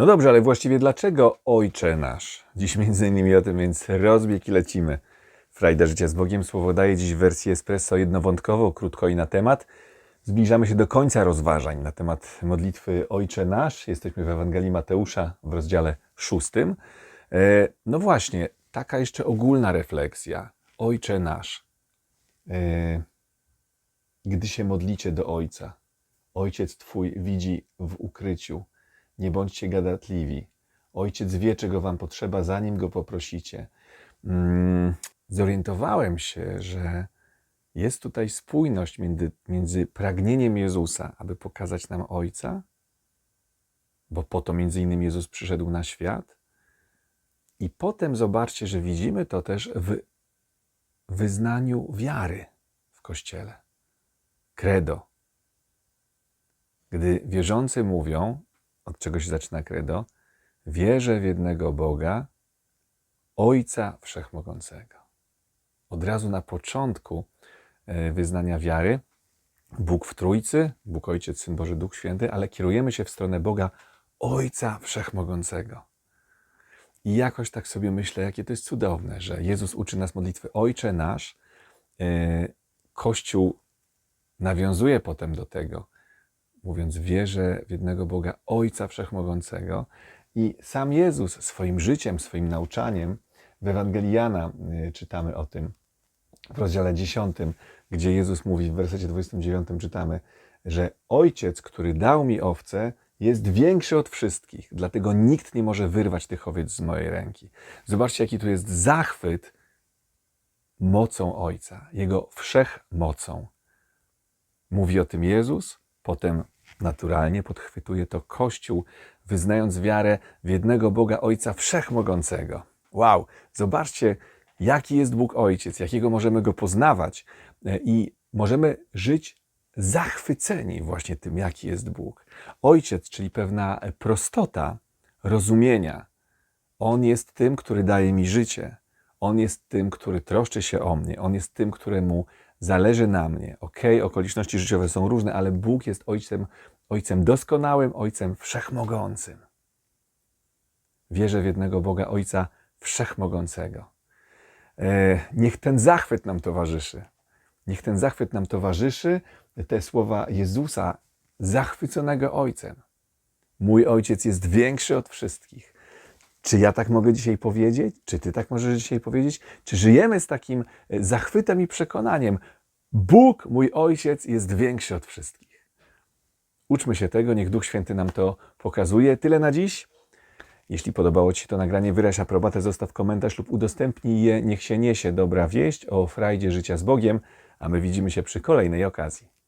No dobrze, ale właściwie dlaczego Ojcze nasz? Dziś między innymi o tym, więc rozbieg i lecimy. Frajda Życia z Bogiem słowo daje dziś w wersji espresso jednowątkowo, krótko i na temat. Zbliżamy się do końca rozważań na temat modlitwy Ojcze Nasz. Jesteśmy w Ewangelii Mateusza w rozdziale szóstym. E, No właśnie, taka jeszcze ogólna refleksja. Ojcze Nasz. E, Gdy się modlicie do Ojca, Ojciec Twój widzi w ukryciu. Nie bądźcie gadatliwi. Ojciec wie, czego Wam potrzeba, zanim Go poprosicie. Mm, Zorientowałem się, że jest tutaj spójność między, między pragnieniem Jezusa, aby pokazać nam Ojca, bo po to między innymi Jezus przyszedł na świat, i potem zobaczcie, że widzimy to też w wyznaniu wiary w Kościele. Credo. Gdy wierzący mówią, od czego się zaczyna credo, wierzę w jednego Boga, Ojca Wszechmogącego. Od razu na początku e, wyznania wiary, Bóg w Trójcy, Bóg Ojciec, Syn Boży, Duch Święty, ale kierujemy się w stronę Boga Ojca Wszechmogącego. I jakoś tak sobie myślę, jakie to jest cudowne, że Jezus uczy nas modlitwy Ojcze nasz. e, Kościół nawiązuje potem do tego, mówiąc wierzę w jednego Boga Ojca Wszechmogącego. I sam Jezus swoim życiem, swoim nauczaniem, w Ewangelii Jana y, czytamy o tym, w rozdziale 10, gdzie Jezus mówi w wersecie 29 czytamy, że Ojciec, który dał mi owce, jest większy od wszystkich, dlatego nikt nie może wyrwać tych owiec z mojej ręki. Zobaczcie, jaki tu jest zachwyt mocą Ojca, Jego wszechmocą. Mówi o tym Jezus, potem naturalnie podchwytuje to Kościół, wyznając wiarę w jednego Boga Ojca Wszechmogącego. Wow, zobaczcie, jaki jest Bóg Ojciec, jakiego możemy go poznawać e, i możemy żyć zachwyceni właśnie tym, jaki jest Bóg. Ojciec, czyli pewna prostota rozumienia. On jest tym, który daje mi życie. On jest tym, który troszczy się o mnie. On jest tym, któremu zależy na mnie. Okej, okoliczności życiowe są różne, ale Bóg jest ojcem, ojcem doskonałym, ojcem wszechmogącym. Wierzę w jednego Boga, Ojca Wszechmogącego. E, Niech ten zachwyt nam towarzyszy. Niech ten zachwyt nam towarzyszy, te słowa Jezusa, zachwyconego Ojcem. Mój Ojciec jest większy od wszystkich. Czy ja tak mogę dzisiaj powiedzieć? Czy ty tak możesz dzisiaj powiedzieć? Czy żyjemy z takim e, zachwytem i przekonaniem? Bóg, mój Ojciec, jest większy od wszystkich. Uczmy się tego, niech Duch Święty nam to pokazuje. Tyle na dziś. Jeśli podobało Ci się to nagranie, wyraź aprobatę, zostaw komentarz lub udostępnij je. Niech się niesie dobra wieść o frajdzie życia z Bogiem, a my widzimy się przy kolejnej okazji.